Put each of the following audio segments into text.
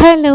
Hello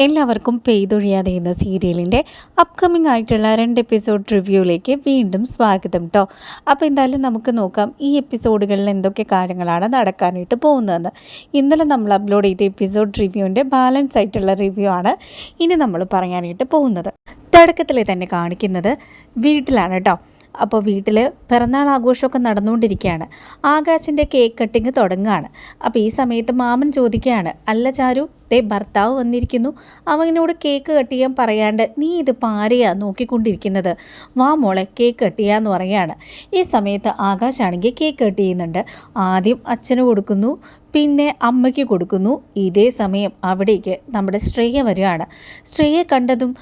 എല്ലാവർക്കും പെയ്തൊഴിയാതെ എന്ന സീരിയലിന്റെ അപ്കമിങ് ആയിട്ടുള്ള രണ്ട് എപ്പിസോഡ് റിവ്യൂയിലേക്ക് വീണ്ടും സ്വാഗതം കേട്ടോ അപ്പോൾ എന്തായാലും നമുക്ക് നോക്കാം ഈ എപ്പിസോഡുകളിൽ എന്തൊക്കെ കാര്യങ്ങളാണ് നടക്കാനായിട്ട് പോകുന്നതെന്ന്. ഇന്നലെ നമ്മൾ അപ്ലോഡ് ചെയ്ത എപ്പിസോഡ് റിവ്യൂവിന്റെ ബാലൻസ് ആയിട്ടുള്ള റിവ്യൂ ആണ് ഇനി നമ്മൾ പറയാനായിട്ട് പോകുന്നത്. തുടക്കത്തിൽ തന്നെ കാണിക്കുന്നത് വീട്ടിലാണ് കേട്ടോ അപ്പോൾ വീട്ടിൽ പിറന്നാൾ ആഘോഷമൊക്കെ നടന്നുകൊണ്ടിരിക്കുകയാണ്. ആകാശിന്റെ കേക്ക് കട്ടിങ് തുടങ്ങുകയാണ്. അപ്പോൾ ഈ സമയത്ത് മാമൻ ചോദിക്കുകയാണ് അല്ല ചാരു ദേ ഭർത്താവ് വന്നിരിക്കുന്നു. അവനോട് കേക്ക് കട്ട് ചെയ്യാൻ പറയാണ്ട് നീ ഇത് പാരയാ നോക്കിക്കൊണ്ടിരിക്കുന്നത്. വാ മോളെ കേക്ക് കട്ട് ചെയ്യാന്ന് പറയുകയാണ് ഈ സമയത്ത് ആകാശാണെങ്കിൽ കേക്ക് കട്ട് ചെയ്യുന്നുണ്ട്. ആദ്യം അച്ഛന് കൊടുക്കുന്നു പിന്നെ അമ്മയ്ക്ക് കൊടുക്കുന്നു. ഇതേ സമയം അവിടേക്ക് നമ്മുടെ ശ്രേയ വരികയാണ്. ശ്രേയെ കണ്ടതും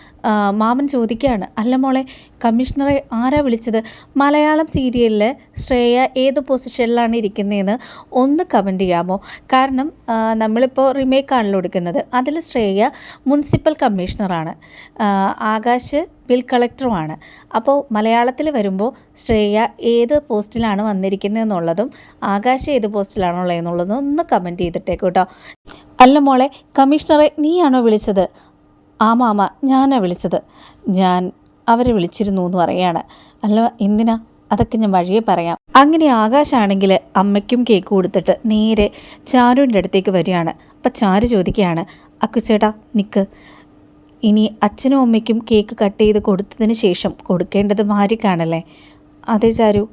മാമൻ ചോദിക്കുകയാണ്. അല്ല മോളെ കമ്മീഷണറെ ആരാ വിളിച്ചത്? മലയാളം സീരിയലിൽ ശ്രേയ ഏത് പൊസിഷനിലാണ് ഇരിക്കുന്നതെന്ന് ഒന്ന് കമന്റ് ചെയ്യാമോ? കാരണം നമ്മളിപ്പോൾ റിമേക്കാണല്ലോ എടുക്കുന്നത്. അതിൽ ശ്രേയ മുനിസിപ്പൽ കമ്മീഷണറാണ്. ആകാശ് ബിൽ കളക്ടറുമാണ്. അപ്പോൾ മലയാളത്തിൽ വരുമ്പോൾ ശ്രേയ ഏത് പോസ്റ്റിലാണ് വന്നിരിക്കുന്നത് എന്നുള്ളതും ആകാശ് ഏത് പോസ്റ്റിലാണുള്ളത് എന്നുള്ളതും ഒന്ന് കമന്റ് ചെയ്തിട്ടേക്കും കേട്ടോ. അല്ല മോളെ കമ്മീഷണറെ നീയാണോ വിളിച്ചത്? ആ മാമ ഞാനാണ് വിളിച്ചത്. ഞാൻ അവരെ വിളിച്ചിരുന്നു എന്ന് പറയാണ്. അല്ല എന്തിനാ? അതൊക്കെ ഞാൻ വഴിയെ പറയാം. അങ്ങനെ ആകാശാണെങ്കിൽ അമ്മയ്ക്കും കേക്ക് കൊടുത്തിട്ട് നേരെ ചാരുവിന്റെ അടുത്തേക്ക് വരികയാണ്. അപ്പം ചാരു ചോദിക്കുകയാണ് അക്കുച്ചേട്ടാ നിക്ക്. ഇനി അച്ഛനും അമ്മയ്ക്കും കേക്ക് കട്ട് ചെയ്ത് കൊടുത്തതിന് ശേഷം കൊടുക്കേണ്ടത് ഭാര്യക്കാണല്ലേ അതെ ചാരു.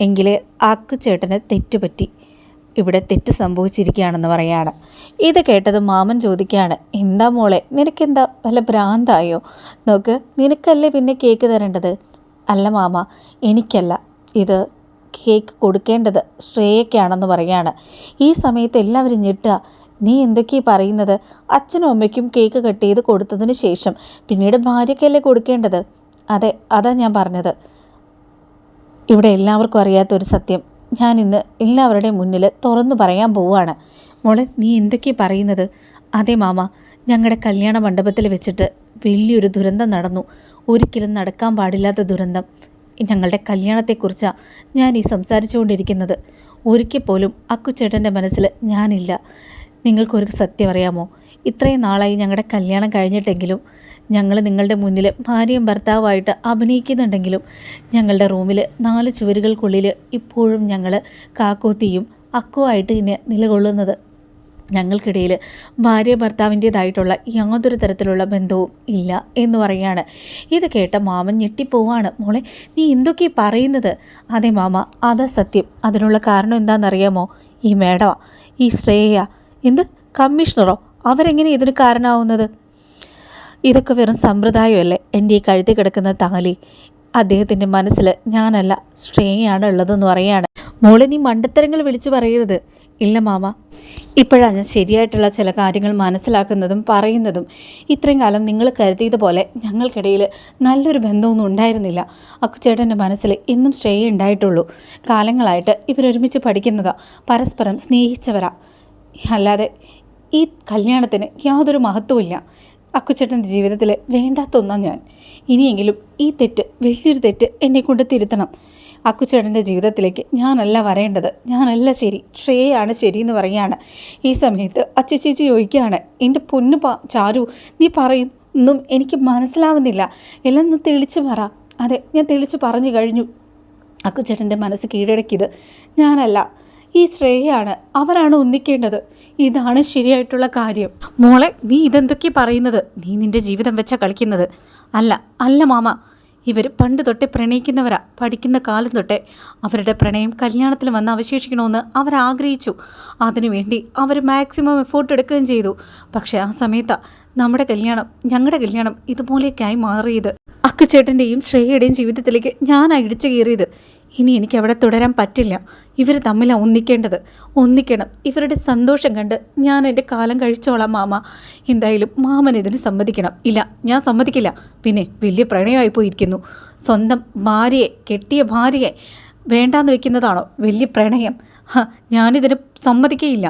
എങ്കിലേ അക്കുച്ചേട്ടന് തെറ്റുപറ്റി ഇവിടെ തെറ്റ് സംഭവിച്ചിരിക്കുകയാണെന്ന് പറയാണ്. ഇത് കേട്ടത് മാമൻ ചോദിക്കുകയാണ് എന്താ മോളെ നിനക്കെന്താ വല്ല ഭ്രാന്തായോ? നോക്ക് നിനക്കല്ലേ പിന്നെ കേക്ക് തരേണ്ടത്? അല്ല മാമ എനിക്കല്ല. ഇത് കേക്ക് കൊടുക്കേണ്ടത് ശ്രേയയ്ക്കാണെന്ന് പറയാണ്. ഈ സമയത്ത് എല്ലാവരും ഞെട്ടുക. നീ എന്തൊക്കെ പറയുന്നത്? അച്ഛനും അമ്മയ്ക്കും കേക്ക് കട്ട് ചെയ്ത് കൊടുത്തതിന് ശേഷം പിന്നീട് ഭാര്യയ്ക്കല്ലേ കൊടുക്കേണ്ടത്? അതെ അതാ ഞാൻ പറഞ്ഞത്. ഇവിടെ എല്ലാവർക്കും അറിയാത്തൊരു സത്യം. ഞാൻ ഇന്ന് എല്ലാവരുടെയും മുന്നിൽ തുറന്നു പറയാൻ പോവുകയാണ്. മോളെ നീ എന്തൊക്കെ പറയുന്നത്? അതെ മാമ ഞങ്ങളുടെ കല്യാണ മണ്ഡപത്തിൽ വെച്ചിട്ട് വലിയൊരു ദുരന്തം നടന്നു. ഒരിക്കലും നടക്കാൻ പാടില്ലാത്ത ദുരന്തം. ഞങ്ങളുടെ കല്യാണത്തെക്കുറിച്ചാണ് ഞാൻ ഈ സംസാരിച്ചുകൊണ്ടിരിക്കുന്നത്. ഒരിക്കൽ പോലും അക്കുച്ചേട്ടന്റെ മനസ്സിൽ ഞാനില്ല. നിങ്ങൾക്കൊരു സത്യം അറിയാമോ? ഇത്രയും നാളായി ഞങ്ങളുടെ കല്യാണം കഴിഞ്ഞിട്ടെങ്കിലും ഞങ്ങൾ നിങ്ങളുടെ മുന്നിൽ ഭാര്യയും ഭർത്താവുമായിട്ട് അഭിനയിക്കുന്നുണ്ടെങ്കിലും ഞങ്ങളുടെ റൂമിൽ നാല് ചുവരുകൾക്കുള്ളിൽ ഇപ്പോഴും ഞങ്ങൾ കാക്കോത്തിയും അക്കുവായിട്ട് ഇനി നിലകൊള്ളുന്നത് ഞങ്ങൾക്കിടയിൽ ഭാര്യ ഭർത്താവിന്റേതായിട്ടുള്ള യാതൊരു തരത്തിലുള്ള ബന്ധവും ഇല്ല എന്ന് പറയാണ് ഇത് കേട്ട മാമൻ ഞെട്ടിപ്പോവാണ്. മോളെ നീ എന്തൊക്കെ പറയുന്നത്? അതെ മാമ അതാ സത്യം. അതിനുള്ള കാരണം എന്താണെന്നറിയാമോ? ഈ മേഡവാ ഈ ശ്രേയ എന്ത്? കമ്മീഷണറോ? അവരെങ്ങനെ ഇതിന് കാരണമാവുന്നത്? ഇതൊക്കെ വെറും സമ്പ്രദായമല്ലേ? എന്റെ ഈ കഴുതി കിടക്കുന്ന താലി. അദ്ദേഹത്തിന്റെ മനസ്സിൽ ഞാനല്ല ശ്രേയയാണ് ഉള്ളതെന്ന് പറയാണ് മോളെ നീ മണ്ടത്തരങ്ങൾ വിളിച്ചു പറയരുത്. ഇല്ല മാമ. ഇപ്പോഴാണ് ഞാൻ ശരിയായിട്ടുള്ള ചില കാര്യങ്ങൾ മനസ്സിലാക്കുന്നതും പറയുന്നതും. ഇത്രയും കാലം നിങ്ങൾ കരുതിയത് പോലെ ഞങ്ങൾക്കിടയിൽ നല്ലൊരു ബന്ധമൊന്നും ഉണ്ടായിരുന്നില്ല. അക്കുച്ചേട്ടന്റെ മനസ്സിൽ ഇന്നും ശ്രേയ ഉണ്ടായിട്ടുള്ളൂ. കാലങ്ങളായിട്ട് ഇവരൊരുമിച്ച് പഠിക്കുന്നതാ. പരസ്പരം സ്നേഹിച്ചവരാ. അല്ലാതെ ഈ കല്യാണത്തിന് യാതൊരു മഹത്വമില്ല അക്കുച്ചേട്ടന്റെ ജീവിതത്തിൽ വേണ്ടാത്ത ഒന്നാണ് ഞാൻ. ഇനിയെങ്കിലും ഈ തെറ്റ് വലിയൊരു തെറ്റ് എന്നെ കൊണ്ട് തിരുത്തണം. അക്കുച്ചേട്ടന്റെ ജീവിതത്തിലേക്ക് ഞാനല്ല വരേണ്ടത്. ഞാനല്ല ശരി. ശ്രേയാണ് ശരി എന്ന് പറയുകയാണ്. ഈ സമയത്ത് അച്ചച്ചേച്ചി ചോദിക്കുകയാണ് എന്റെ പൊന്നു പാ ചാരു നീ പറയുന്നൊന്നും എനിക്ക് മനസ്സിലാവുന്നില്ല. എല്ലാം ഒന്ന് തെളിച്ച് പറ. അതെ ഞാൻ തെളിച്ച് പറഞ്ഞു കഴിഞ്ഞു. അക്കുച്ചേട്ടന്റെ മനസ്സ് കീഴടക്കിയത് ഞാനല്ല. ഈ ശ്രേയയാണ് അവരാണ് ഒന്നിക്കേണ്ടത്. ഇതാണ് ശരിയായിട്ടുള്ള കാര്യം. മോളെ നീ ഇതെന്തൊക്കെ പറയുന്നത്? നീ നിന്റെ ജീവിതം വെച്ചാ കളിക്കുന്നത്. അല്ല അല്ല മാമ. ഇവർ പണ്ട് തൊട്ടേ പ്രണയിക്കുന്നവരാ. പഠിക്കുന്ന കാലം തൊട്ടേ അവരുടെ പ്രണയം കല്യാണത്തിൽ വന്ന് അവശേഷിക്കണമെന്ന് അവർ ആഗ്രഹിച്ചു. അതിനുവേണ്ടി അവർ മാക്സിമം എഫോർട്ട് എടുക്കുകയും ചെയ്തു. പക്ഷേ ആ സമയത്താണ് നമ്മുടെ കല്യാണം ഞങ്ങളുടെ കല്യാണം ഇതുപോലെയൊക്കെയായി മാറിയത്. അക്കുചേട്ടന്റെയും ശ്രേയയുടെയും ജീവിതത്തിലേക്ക് ഞാൻ ഇടിച്ചു കയറിയത്. ഇനി എനിക്ക് അവിടെ തുടരാൻ പറ്റില്ല. ഇവർ തമ്മിലാണ് ഒന്നിക്കേണ്ടത്. ഒന്നിക്കണം. ഇവരുടെ സന്തോഷം കണ്ട് ഞാൻ എന്റെ കാലം കഴിച്ചോളാം മാമ. എന്തായാലും മാമൻ ഇതിന് സമ്മതിക്കണം. ഇല്ല ഞാൻ സമ്മതിക്കില്ല. പിന്നെ വലിയ പ്രണയമായി പോയിരിക്കുന്നു. സ്വന്തം ഭാര്യയെ കെട്ടിയ ഭാര്യയെ വേണ്ടാന്ന് വെക്കുന്നതാണോ വലിയ പ്രണയം? ഞാനിതിന് സമ്മതിക്കുകയില്ല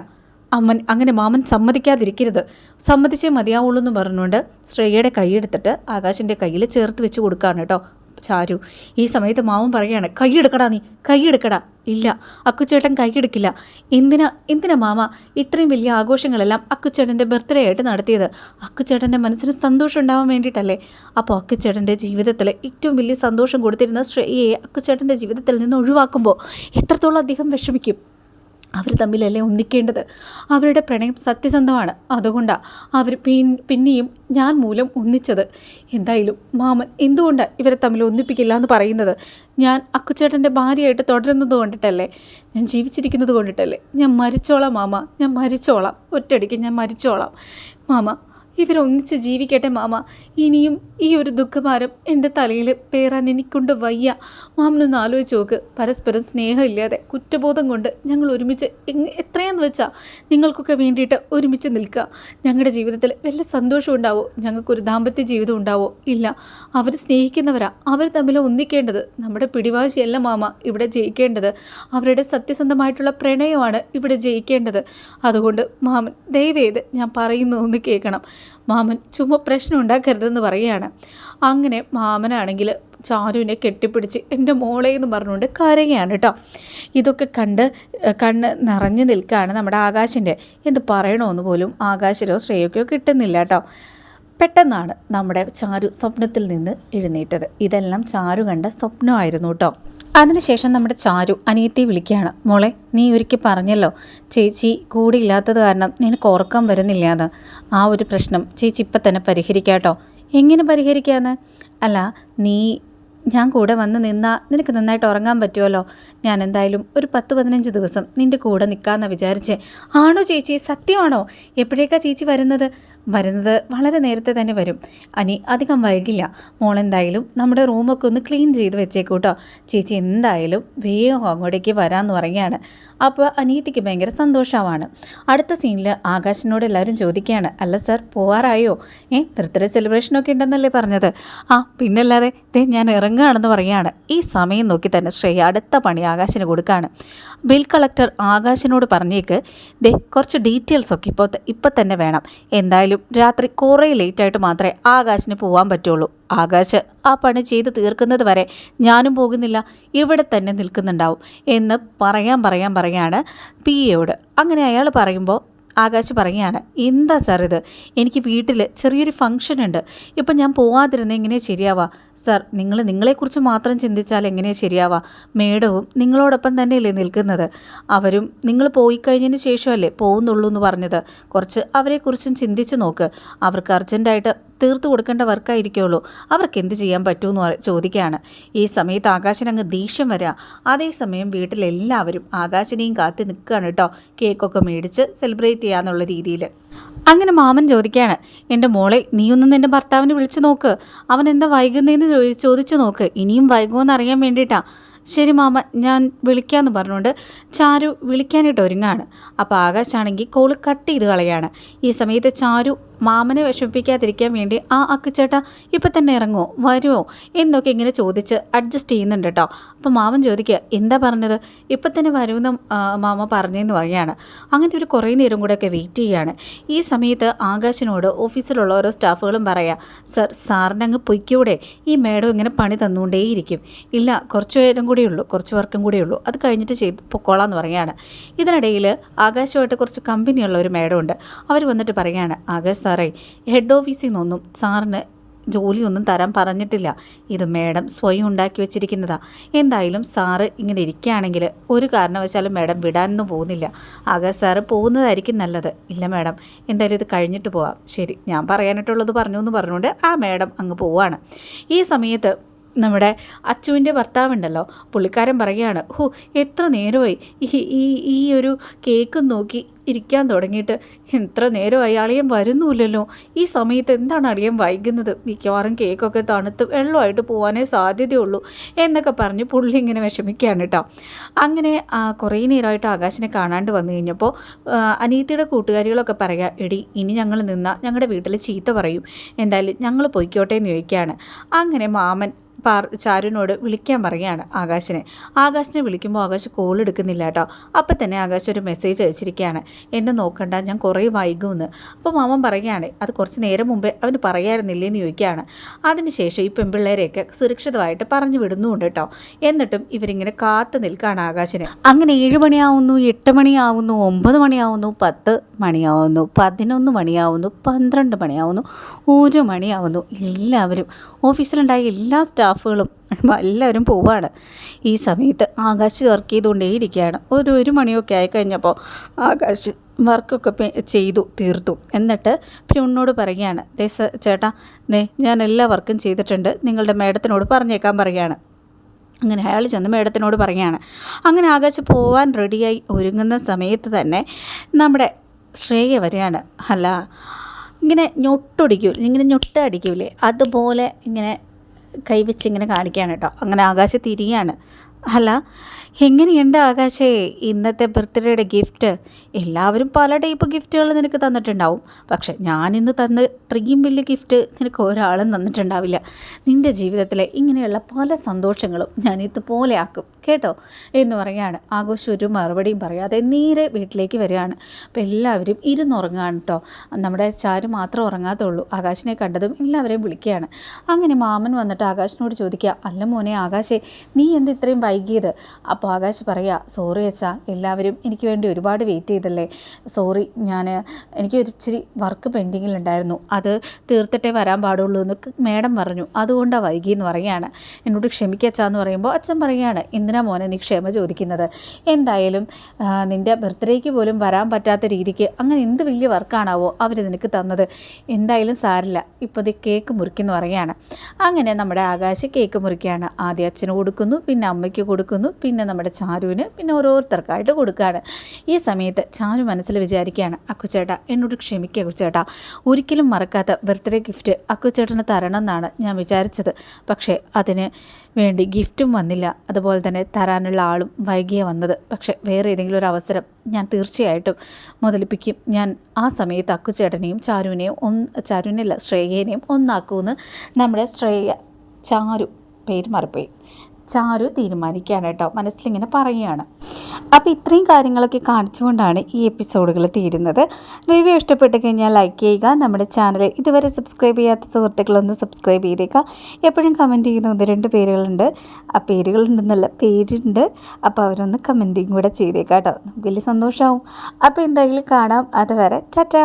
അമ്മൻ അങ്ങനെ മാമൻ സമ്മതിക്കാതിരിക്കരുത്. സമ്മതിച്ചേ മതിയാവുള്ളൂ എന്ന് പറഞ്ഞുകൊണ്ട് ശ്രേയയുടെ കൈയെടുത്തിട്ട് ആകാശിന്റെ കയ്യിൽ ചേർത്ത് വെച്ച് കൊടുക്കുകയാണ് കേട്ടോ. ചാരു. ഈ സമയത്ത് മാമൻ പറയുകയാണ് കൈയെടുക്കടാ നീ കൈയെടുക്കടാ ഇല്ല അക്കുച്ചേട്ടൻ കൈയെടുക്കില്ല എന്തിനാ എന്തിനാ മാമ? ഇത്രയും വലിയ ആഘോഷങ്ങളെല്ലാം അക്കുച്ചേട്ടന്റെ ബർത്ത്ഡേ ആയിട്ട് നടത്തിയത്. അക്കുച്ചേട്ടന്റെ മനസ്സിന് സന്തോഷം ഉണ്ടാവാൻ വേണ്ടിയിട്ടല്ലേ? അപ്പോൾ അക്കുച്ചേട്ടന്റെ ജീവിതത്തിൽ ഏറ്റവും വലിയ സന്തോഷം കൊടുത്തിരുന്ന ശ്രേയയെ അക്കുച്ചേട്ടന്റെ ജീവിതത്തിൽ നിന്ന് ഒഴിവാക്കുമ്പോൾ എത്രത്തോളം അദ്ദേഹം വിഷമിക്കും. അവർ തമ്മിലല്ലേ ഒന്നിക്കേണ്ടത്? അവരുടെ പ്രണയം സത്യസന്ധമാണ്. അതുകൊണ്ടാണ് അവർ പിന്നെയും ഞാൻ മൂലം ഒന്നിച്ചത്. എന്തായാലും മാമൻ എന്തുകൊണ്ടാണ് ഇവരെ തമ്മിൽ ഒന്നിപ്പിക്കില്ല എന്ന് പറയുന്നത്? ഞാൻ അക്കുച്ചേട്ടന്റെ ഭാര്യയായിട്ട് തുടരുന്നത് കൊണ്ടിട്ടല്ലേ? ഞാൻ ജീവിച്ചിരിക്കുന്നത് കൊണ്ടിട്ടല്ലേ? ഞാൻ മരിച്ചോളാം മാമ. ഞാൻ മരിച്ചോളാം. ഒറ്റയടിക്ക് ഞാൻ മരിച്ചോളാം. മാമ ഇവരൊന്നിച്ച് ജീവിക്കട്ടെ മാമ. ഇനിയും ഈ ഒരു ദുഃഖഭാരം എന്റെ തലയിൽ പേറാൻ എനിക്കൊണ്ട് വയ്യ. മാമനൊന്ന് ആലോചിച്ച് നോക്ക്. പരസ്പരം സ്നേഹമില്ലാതെ കുറ്റബോധം കൊണ്ട് ഞങ്ങൾ ഒരുമിച്ച് എത്രയെന്ന് വെച്ചാൽ നിങ്ങൾക്കൊക്കെ വേണ്ടിയിട്ട് ഒരുമിച്ച് നിൽക്കുക ഞങ്ങളുടെ ജീവിതത്തിൽ വല്ല സന്തോഷം ഉണ്ടാവോ? ഞങ്ങൾക്കൊരു ദാമ്പത്യ ജീവിതം ഉണ്ടാവോ? ഇല്ല. അവർ സ്നേഹിക്കുന്നവരാ. അവർ തമ്മിൽ ഒന്നിക്കേണ്ടത് നമ്മുടെ പിടിവാശിയല്ല മാമ. ഇവിടെ ജയിക്കേണ്ടത് അവരുടെ സത്യസന്ധമായിട്ടുള്ള പ്രണയമാണ് ഇവിടെ ജയിക്കേണ്ടത്. അതുകൊണ്ട് മാമൻ ദയവേത് ഞാൻ പറയുന്നു ഒന്ന് കേൾക്കണം. മാമൻ ചുമ പ്രശ്നം ഉണ്ടാക്കരുതെന്ന് പറയുകയാണ്. അങ്ങനെ മാമനാണെങ്കിൽ ചാരുവിനെ കെട്ടിപ്പിടിച്ച് എന്റെ മോളെ എന്ന് പറഞ്ഞുകൊണ്ട് കരയുകയാണ് കേട്ടോ ഇതൊക്കെ കണ്ട് കണ്ണ് നിറഞ്ഞു നിൽക്കുകയാണ് നമ്മുടെ ആകാശിന്റെ. എന്ത് പറയണമെന്ന് പോലും ആകാശരോ ശ്രേയക്കോ കിട്ടുന്നില്ല കേട്ടോ പെട്ടെന്നാണ് നമ്മുടെ ചാരു സ്വപ്നത്തിൽ നിന്ന് എഴുന്നേറ്റത്. ഇതെല്ലാം ചാരു കണ്ട സ്വപ്നമായിരുന്നു കേട്ടോ അതിനുശേഷം നമ്മുടെ ചാരു അനിയത്തി വിളിക്കുകയാണ്. മോളെ നീ ഒരിക്കൽ പറഞ്ഞല്ലോ ചേച്ചി കൂടിയില്ലാത്തത് കാരണം നിനക്ക് ഉറക്കം വരുന്നില്ല അത് ആ ഒരു പ്രശ്നം ചേച്ചി ഇപ്പം തന്നെ പരിഹരിക്കാട്ടോ എങ്ങനെ പരിഹരിക്കാന്ന്? അല്ല നീ ഞാൻ കൂടെ വന്ന് നിന്നാൽ നിനക്ക് നന്നായിട്ട് ഉറങ്ങാൻ പറ്റുമല്ലോ ഞാൻ എന്തായാലും ഒരു പത്ത് പതിനഞ്ച് ദിവസം നിന്റെ കൂടെ നിൽക്കാമെന്ന് വിചാരിച്ചേ. ആണോ ചേച്ചി? സത്യമാണോ? എപ്പോഴേക്കാണ് ചേച്ചി വരുന്നത്? വരുന്നത് വളരെ നേരത്തെ തന്നെ വരും. അനി അധികം വൈകില്ല. മോൾ എന്തായാലും നമ്മുടെ റൂമൊക്കെ ഒന്ന് ക്ലീൻ ചെയ്ത് വെച്ചേക്കൂട്ടോ ചേച്ചി എന്തായാലും വേഗം അങ്ങോട്ടേക്ക് വരാമെന്ന് പറയുകയാണ്. അപ്പോൾ അനിയത്തിക്ക് ഭയങ്കര സന്തോഷമാണ്. അടുത്ത സീനിൽ ആകാശിനോട് എല്ലാവരും ചോദിക്കുകയാണ്. അല്ല സർ പോവാറായോ? ഏ ബർത്ത്ഡേ സെലിബ്രേഷനൊക്കെ ഉണ്ടെന്നല്ലേ പറഞ്ഞത്. ആ പിന്നല്ലാതെ ദേ ഞാൻ ഇറങ്ങുകയാണെന്ന് പറയുകയാണ്. ഈ സമയം നോക്കി തന്നെ ശ്രേയ അടുത്ത പണി ആകാശിന് കൊടുക്കുകയാണ്. ബിൽ കളക്ടർ ആകാശിനോട് പറഞ്ഞേക്ക് ദേ കുറച്ച് ഡീറ്റെയിൽസൊക്കെ ഇപ്പോൾ ഇപ്പം തന്നെ വേണം. എന്തായാലും എന്തായാലും രാത്രി കുറേ ലേറ്റായിട്ട് മാത്രമേ ആകാശിന് പോകാൻ പറ്റുള്ളൂ. ആകാശ് ആ പണി ചെയ്ത് തീർക്കുന്നത് വരെ ഞാനും പോകുന്നില്ല. ഇവിടെ തന്നെ നിൽക്കുന്നുണ്ടാവും. എന്ന് പറയാൻ പറയാൻ പറയാണ് പി എയോട്. അങ്ങനെ അയാൾ പറയുമ്പോൾ ആകാശ് പറയുകയാണ് എന്താ സാർ ഇത്? എനിക്ക് വീട്ടിൽ ചെറിയൊരു ഫംഗ്ഷൻ ഉണ്ട്. ഇപ്പം ഞാൻ പോവാതിരുന്ന എങ്ങനെ ശരിയാവാ? സാർ നിങ്ങൾ നിങ്ങളെക്കുറിച്ച് മാത്രം ചിന്തിച്ചാൽ എങ്ങനെ ശരിയാവാ? മേഡവും നിങ്ങളോടൊപ്പം തന്നെയല്ലേ നിൽക്കുന്നത്. അവരും നിങ്ങൾ പോയി കഴിഞ്ഞതിന് ശേഷമല്ലേ പോകുന്നുള്ളൂ എന്ന് പറഞ്ഞത്. കുറച്ച് അവരെക്കുറിച്ചും ചിന്തിച്ച് നോക്ക്. അവർക്ക് അർജന്റായിട്ട് തീർത്തു കൊടുക്കേണ്ട വർക്കായിരിക്കുള്ളൂ. അവർക്ക് എന്ത് ചെയ്യാൻ പറ്റുമെന്ന് ചോദിക്കുകയാണ്. ഈ സമയത്ത് ആകാശനങ്ങ് ദേഷ്യം വരിക അതേസമയം വീട്ടിലെല്ലാവരും ആകാശിനെയും കാത്തി നിൽക്കുകയാണ് കേട്ടോ. കേക്കൊക്കെ മേടിച്ച് സെലിബ്രേറ്റ് ചെയ്യാന്നുള്ള രീതിയിൽ അങ്ങനെ മാമൻ ചോദിക്കുകയാണ്. എന്റെ മോളെ നീയൊന്നും നിന്റെ ഭർത്താവിനെ വിളിച്ചു നോക്ക്. അവൻ എന്താ വൈകുന്നതെന്ന് ചോദിച്ചു നോക്ക്. ഇനിയും വൈകുമെന്ന് അറിയാൻ വേണ്ടിയിട്ടാണ് ശരി മാമ ഞാൻ വിളിക്കാമെന്ന് പറഞ്ഞുകൊണ്ട് ചാരു വിളിക്കാനായിട്ട് ഒരുങ്ങാണ്. അപ്പോൾ ആകാശാണെങ്കിൽ കോൾ കട്ട് ചെയ്ത് കളയാണ്. ഈ സമയത്ത് ചാരു മാമനെ വിഷമിപ്പിക്കാതിരിക്കാൻ വേണ്ടി ആ അക്കുച്ചേട്ട ഇപ്പം തന്നെ ഇറങ്ങുമോ വരുമോ എന്നൊക്കെ ഇങ്ങനെ ചോദിച്ച് അഡ്ജസ്റ്റ് ചെയ്യുന്നുണ്ട് കേട്ടോ അപ്പോൾ മാമൻ ചോദിക്കുക എന്താ പറഞ്ഞത്? ഇപ്പം തന്നെ വരുമെന്ന് മാമ പറഞ്ഞതെന്ന് പറയുകയാണ് അങ്ങനെ ഒരു കുറേ നേരം കൂടെയൊക്കെ വെയിറ്റ് ചെയ്യുകയാണ് ഈ സമയത്ത് ആകാശിനോട് ഓഫീസിലുള്ള ഓരോ സ്റ്റാഫുകളും പറയാം സർ സാറിനങ്ങ് പൊയ്ക്കൂടെ? ഈ മേഡം ഇങ്ങനെ പണി തന്നുകൊണ്ടേയിരിക്കും. ഇല്ല കുറച്ചു നേരം കൂടെ ഉള്ളൂ കുറച്ച് വർക്കും കൂടെ ഉള്ളൂ അത് കഴിഞ്ഞിട്ട് ചെയ്ത് പൊക്കോളാന്ന് പറയുകയാണ്. ഇതിനിടയിൽ ആകാശമായിട്ട് കുറച്ച് കമ്പനിയുള്ള ഒരു മേഡം ഉണ്ട് അവർ വന്നിട്ട് പറയുകയാണ് ആകാശ് സാറേ ഹെഡ് ഓഫീസിൽ നിന്നൊന്നും സാറിന് ജോലിയൊന്നും തരാൻ പറഞ്ഞിട്ടില്ല. ഇത് മേഡം സ്വയം ഉണ്ടാക്കി വെച്ചിരിക്കുന്നതാ. എന്തായാലും സാറ് ഇങ്ങനെ ഇരിക്കുകയാണെങ്കിൽ ഒരു കാരണവശാലും മേഡം വിടാനൊന്നും പോകുന്നില്ല. ആകെ സാറ് പോകുന്നതായിരിക്കും നല്ലത്. ഇല്ല മേഡം എന്തായാലും ഇത് കഴിഞ്ഞിട്ട് പോവാം. ശരി ഞാൻ പറയാനായിട്ടുള്ളത് പറഞ്ഞു എന്ന് പറഞ്ഞുകൊണ്ട് ആ മേഡം അങ്ങ് പോവാണ്. ഈ സമയത്ത് നമ്മുടെ അച്ചുവിന്റെ ഭർത്താവുണ്ടല്ലോ. പുള്ളിക്കാരൻ പറയുകയാണ് ഹു എത്ര നേരമായി ഈ ഈ ഈ ഒരു കേക്ക് നോക്കി ഇരിക്കാൻ തുടങ്ങിയിട്ട്. എത്ര നേരമായി അളിയൻ വരുന്നുമില്ലല്ലോ ഈ സമയത്ത് എന്താണ് അളിയൻ വൈകുന്നത്? മിക്കവാറും കേക്കൊക്കെ തണുത്ത് വെള്ളമായിട്ട് പോകാനേ സാധ്യതയുള്ളൂ. എന്നൊക്കെ പറഞ്ഞ് പുള്ളി ഇങ്ങനെ വിഷമിക്കുകയാണ് കേട്ടോ. അങ്ങനെ കുറേ നേരമായിട്ട് ആകാശിനെ കാണാണ്ട് വന്നു കഴിഞ്ഞപ്പോൾ അനീതിയുടെ കൂട്ടുകാരികളൊക്കെ പറയുക എടി ഇനി ഞങ്ങൾ നിന്നാൽ ഞങ്ങളുടെ വീട്ടിൽ ചീത്ത പറയും. എന്തായാലും ഞങ്ങൾ പൊയ്ക്കോട്ടെ എന്ന് ചോദിക്കുകയാണ്. അങ്ങനെ മാമൻ പാർ ചാരുവിനോട് വിളിക്കാൻ പറയുകയാണ് ആകാശിനെ. ആകാശിനെ വിളിക്കുമ്പോൾ ആകാശ് കോൾ എടുക്കുന്നില്ല കേട്ടോ. അപ്പം തന്നെ ആകാശ് ഒരു മെസ്സേജ് അയച്ചിരിക്കുകയാണ്. എന്നെ നോക്കണ്ട ഞാൻ കുറേ വൈകുമെന്ന് അപ്പോൾ മാമൻ പറയുകയാണ് അത് കുറച്ച് നേരം മുമ്പേ അവന് പറയായിരുന്നില്ലേ? എന്ന് ചോദിക്കുകയാണ്. അതിനുശേഷം ഈ പെൺപിള്ളേരെയൊക്കെ സുരക്ഷിതമായിട്ട് പറഞ്ഞു വിടുന്നുണ്ട് കേട്ടോ. എന്നിട്ടും ഇവരിങ്ങനെ കാത്തു നിൽക്കുകയാണ് ആകാശിനെ. അങ്ങനെ ഏഴ് മണിയാവുന്നു എട്ട് മണിയാവുന്നു ഒമ്പത് മണിയാവുന്നു പത്ത് മണിയാവുന്നു പതിനൊന്ന് മണിയാവുന്നു പന്ത്രണ്ട് മണിയാവുന്നു ഒരു മണിയാവുന്നു. എല്ലാവരും ഓഫീസിലുണ്ടായ എല്ലാ സ്റ്റാഫുകളും എല്ലാവരും പോവാണ്. ഈ സമയത്ത് ആകാശ് വർക്ക് ചെയ്തുകൊണ്ടേയിരിക്കുകയാണ്. ഒരു ഒരു മണിയൊക്കെ ആയി കഴിഞ്ഞപ്പോൾ ആകാശ് വർക്കൊക്കെ ചെയ്തു തീർത്തു. എന്നിട്ട് പ്യൂണിനോട് പറയുകയാണ് ദേ ചേട്ടാ നേ ഞാൻ എല്ലാ വർക്കും ചെയ്തിട്ടുണ്ട്. നിങ്ങളുടെ മേഡത്തിനോട് പറഞ്ഞേക്കാൻ പറയുകയാണ്. അങ്ങനെ അയാൾ ചെന്ന് മേഡത്തിനോട് പറയുകയാണ്. അങ്ങനെ ആകാശ് പോവാൻ റെഡിയായി ഒരുങ്ങുന്ന സമയത്ത് തന്നെ നമ്മുടെ ശ്രേയ വരികയാണ്. അല്ല ഇങ്ങനെ ഞൊട്ടൊടിക്കൂ ഇങ്ങനെ ഞൊട്ടടിക്കൂലേ? അതുപോലെ ഇങ്ങനെ കൈവച്ച് ഇങ്ങനെ കാണിക്കുകയാണ് കേട്ടോ. അങ്ങനെ ആകാശ് തിരിയാണ് അല്ല എങ്ങനെയുണ്ട് ആകാശേ? ഇന്നത്തെ ബർത്ത്ഡേയുടെ ഗിഫ്റ്റ്. എല്ലാവരും പല ടൈപ്പ് ഗിഫ്റ്റുകൾ നിനക്ക് തന്നിട്ടുണ്ടാവും. പക്ഷെ ഞാനിന്ന് തന്ന ഇത്രയും വലിയ ഗിഫ്റ്റ് നിനക്ക് ഒരാളും തന്നിട്ടുണ്ടാവില്ല. നിന്റെ ജീവിതത്തിലെ ഇങ്ങനെയുള്ള പല സന്തോഷങ്ങളും ഞാൻ ഇതുപോലെ ആക്കും. കേട്ടോ? എന്ന് പറയാണ് ആഘോഷം ഒരു മറുപടിയും പറയാതെ നേരെ വീട്ടിലേക്ക് വരികയാണ്. അപ്പോൾ എല്ലാവരും ഇരുന്നുറങ്ങാണ് കേട്ടോ. നമ്മുടെ ചാരു മാത്രം ഉറങ്ങാത്തുള്ളൂ. ആകാശിനെ കണ്ടതും എല്ലാവരെയും വിളിക്കുകയാണ്. അങ്ങനെ മാമൻ വന്നിട്ട് ആകാശിനോട് ചോദിക്കുക അല്ല മോനെ ആകാശേ നീ എന്ത് ഇത്രയും വൈകിയത്. അപ്പോൾ ആകാശ് പറയുക സോറി അച്ഛാ എല്ലാവരും എനിക്ക് വേണ്ടി ഒരുപാട് വെയിറ്റ് ചെയ്തല്ലേ. സോറി ഞാൻ എനിക്ക് ഒരു ഇച്ചിരി വർക്ക് പെൻഡിങ്ങിലുണ്ടായിരുന്നു അത് തീർത്തിട്ടേ വരാൻ പാടുള്ളൂ എന്ന് മേഡം പറഞ്ഞു. അതുകൊണ്ടാണ് വൈകി എന്ന് പറയുകയാണ്. എന്നോട് ക്ഷമിക്കച്ചാന്ന് പറയുമ്പോൾ അച്ഛൻ പറയുകയാണ് എന്തിനാ മോനെ നീ ക്ഷമ ചോദിക്കുന്നത്? എന്തായാലും നിന്റെ ബർത്ത്ഡേക്ക് പോലും വരാൻ പറ്റാത്ത രീതിക്ക് അങ്ങനെ എന്ത് വലിയ വർക്കാണാവോ അവർ നിനക്ക് തന്നത്? എന്തായാലും സാരില്ല. ഇപ്പോൾ ഇത് കേക്ക് മുറിക്കുന്നു പറയുകയാണ്. അങ്ങനെ നമ്മുടെ ആകാശ് കേക്ക് മുറിക്കുകയാണ്. ആദ്യം അച്ഛന് കൊടുക്കുന്നു പിന്നെ അമ്മയ്ക്ക് കൊടുക്കുന്നു. പിന്നെ നമ്മുടെ ചാരുവിന് പിന്നെ ഓരോരുത്തർക്കായിട്ട് കൊടുക്കുകയാണ്. ഈ സമയത്ത് ചാരു മനസ്സിൽ വിചാരിക്കുകയാണ് അക്കുച്ചേട്ട എന്നോട് ക്ഷമിക്കുക അക്കുച്ചേട്ടാ ഒരിക്കലും മറക്കാത്ത ബർത്ത്ഡേ ഗിഫ്റ്റ് അക്കുച്ചേട്ടന് തരണം എന്നാണ് ഞാൻ വിചാരിച്ചത്. പക്ഷേ അതിന് വേണ്ടി ഗിഫ്റ്റും വന്നില്ല. അതുപോലെ തന്നെ തരാനുള്ള ആളും വൈകിയ വന്നത്. പക്ഷേ വേറെ ഏതെങ്കിലും ഒരു അവസരം ഞാൻ തീർച്ചയായിട്ടും മുതലിപ്പിക്കും ഞാൻ ആ സമയത്ത് അക്കുച്ചേട്ടനെയും ചാരുവിനെയും ഒന്ന് ചാരുവിനെയല്ല ശ്രേയേനെയും ഒന്നാക്കുമെന്ന് നമ്മുടെ ശ്രേയ ചാരു പേര് മറപ്പോയി. ചാരു തീരുമാനിക്കുകയാണ് കേട്ടോ. മനസ്സിലിങ്ങനെ പറയുകയാണ്. അപ്പോൾ ഇത്രയും കാര്യങ്ങളൊക്കെ കാണിച്ചുകൊണ്ടാണ് ഈ എപ്പിസോഡുകൾ തീരുന്നത്. റിവ്യൂ ഇഷ്ടപ്പെട്ട് കഴിഞ്ഞാൽ ലൈക്ക് ചെയ്യുക. നമ്മുടെ ചാനൽ ഇതുവരെ സബ്സ്ക്രൈബ് ചെയ്യാത്ത സുഹൃത്തുക്കളൊന്ന് സബ്സ്ക്രൈബ് ചെയ്തേക്കുക എപ്പോഴും കമന്റ് ചെയ്യുന്ന ഒന്ന് രണ്ട് പേരുകളുണ്ട്. ആ പേരുകളുണ്ടെന്നല്ല പേരുണ്ട്. അപ്പോൾ അവരൊന്ന് കമന്റിങ് കൂടെ ചെയ്തേക്കാം കേട്ടോ. വലിയ സന്തോഷമാവും. അപ്പോൾ എന്തായാലും കാണാം. അതുവരെ ടാറ്റാ.